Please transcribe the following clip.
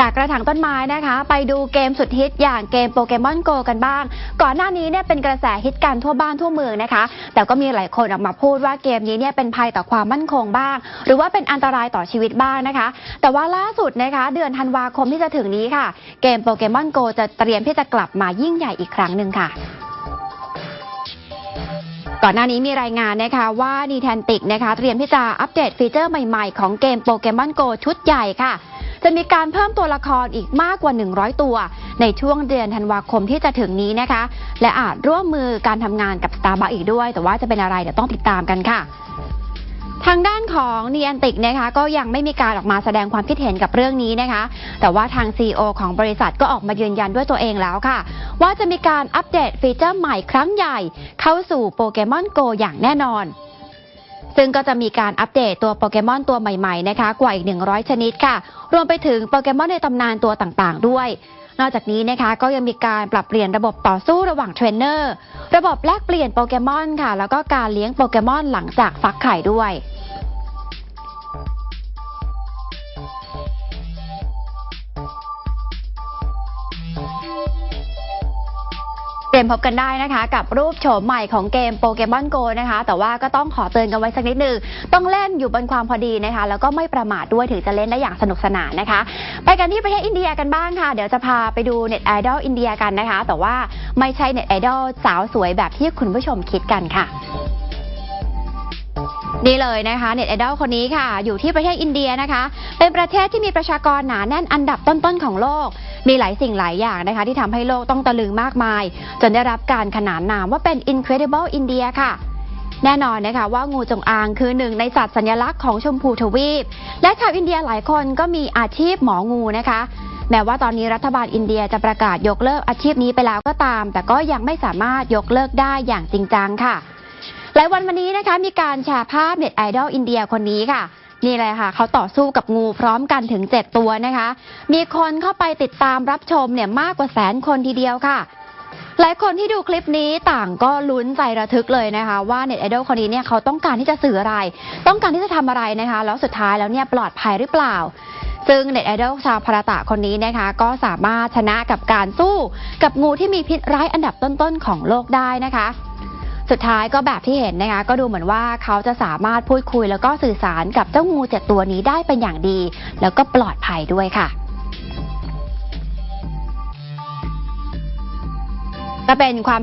จากกระถางต้นไม้นะคะ ไปดูเกมสุดฮิตอย่างเกมโปเกมอนโกกันบ้าง ก่อนหน้านี้เนี่ยเป็นกระแสฮิตกันทั่วบ้านทั่วเมืองนะคะ แต่ก็มีหลายคนออกมาพูดว่าเกมนี้เนี่ยเป็นภัยต่อความมั่นคงบ้าง หรือว่าเป็นอันตรายต่อชีวิตบ้างนะคะ แต่ว่าล่าสุดนะคะ เดือนธันวาคมที่จะถึงนี้ค่ะ เกมโปเกมอนโกจะเตรียมที่จะกลับมายิ่งใหญ่อีกครั้งหนึ่งค่ะก่อนหน้านี้มีรายงานนะคะว่า n ีแทนติกนะคะ เตรียมที่จะอัปเดตฟีเจอร์ใหม่ๆ ของเกมโปเกมอนโกชุดใหญ่ค่ะ จะมีการเพิ่มตัวละครอีกมากกว่า 100 ตัว ในช่วงเดือนธันวาคมที่จะถึงนี้นะคะ และอาจร่วมมือการทำงานกับ Starbucks อีกด้วย แต่ว่าจะเป็นอะไรเดี๋ยวต้องติดตามกันค่ะทางด้านของ n ีแอนติกนะคะก็ยังไม่มีการออกมาแสดงความคิดเห็นกับเรื่องนี้นะคะ แต่ว่าทาง CEO ของบริษัทก็ออกมายืนยันด้วยตัวเองแล้วค่ะ ว่าจะมีการอัปเดตฟีเจอร์ใหม่ครั้งใหญ่ เข้าสู่โปเกมอนโกอย่างแน่นอน ซึ่งก็จะมีการอัปเดตตัวโปเกมอนตัวใหม่ๆนะคะกว่าอีก 100 ชนิดค่ะ รวมไปถึงโปเกมอนในตำนานตัวต่างๆ ด้วย นอกจากนี้นะคะก็ยังมีการปรับเปลี่ยนระบบต่อสู้ระหว่างเทรนเนอร์ ระบบแลกเปลี่ยนโปเกมอนค่ะ แล้วก็การเลี้ยงโปเกมอนหลังจากฟักไข่ด้วย รียมพบกันได้นะคะ กับรูปโฉมใหม่ของเกมโปเกมอนโกนะคะ แต่ว่าก็ต้องขอเตือนกันไว้สักนิดหนึ่งต้องเล่นอยู่บนความพอดีนะคะ แล้วก็ไม่ประมาทด้วยถึงจะเล่นได้อย่างสนุกสนานนะคะ ไปกันที่ประเทศอินเดียกันบ้างค่ะ เดี๋ยวจะพาไปดูเน็ตไอดอลอินเดียกันนะคะ แต่ว่าไม่ใช่เน็ตไอดอลสาวสวยแบบที่คุณผู้ชมคิดกันค่ะ นี่เลยนะคะเน็ตไอดอลคนนี้ค่ะ อยู่ที่ประเทศอินเดียนะคะ เป็นประเทศที่มีประชากรหนาแน่นอันดับต้นๆของโลก มีหลายสิ่งหลายอย่างนะคะ ที่ทำให้โลกต้องตะลึงมากมาย จนได้รับการขนานนามว่าเป็น Incredible India ค่ะแน่นอนนะคะว่างูจงอางคือหนึ่งในสัตว์สัญลักษณ์ของชมพูทวีป และชาวอินเดียหลายคนก็มีอาชีพหมองูนะคะ แม้ว่าตอนนี้รัฐบาลอินเดียจะประกาศยกเลิกอาชีพนี้ไปแล้วก็ตาม แต่ก็ยังไม่สามารถยกเลิกได้อย่างจริงจังค่ะ หลายวันมานี้นะคะมีการแชร์ภาพเน็ตไอดอลอินเดียคนนี้ค่ะ นี่เลยค่ะ เขาต่อสู้กับงูพร้อมกันถึง 7 ตัวนะคะ มีคนเข้าไปติดตามรับชมเนี่ยมากกว่าแสนคนทีเดียวค่ะ หลายคนที่ดูคลิปนี้ต่างก็ลุ้นใจระทึกเลยนะคะ ว่าเน็ตไอดอลคนนี้เนี่ยเขาต้องการที่จะสื่ออะไร ต้องการที่จะทำอะไรนะคะ แล้วสุดท้ายแล้วเนี่ยปลอดภัยหรือเปล่าซึ่งเน็ตไอดอลชาวพาราตะคนนี้นะคะ ก็สามารถชนะกับการสู้กับงูที่มีพิษร้ายอันดับต้นๆของโลกได้นะคะ สุดท้ายก็แบบที่เห็นนะคะก็ดูเหมือนว่าเขาจะสามารถพูดคุย แล้วก็สื่อสารกับเจ้างูเจ็ดตัวนี้ได้เป็นอย่างดี แล้วก็ปลอดภัยด้วยค่ะก็เป็นความ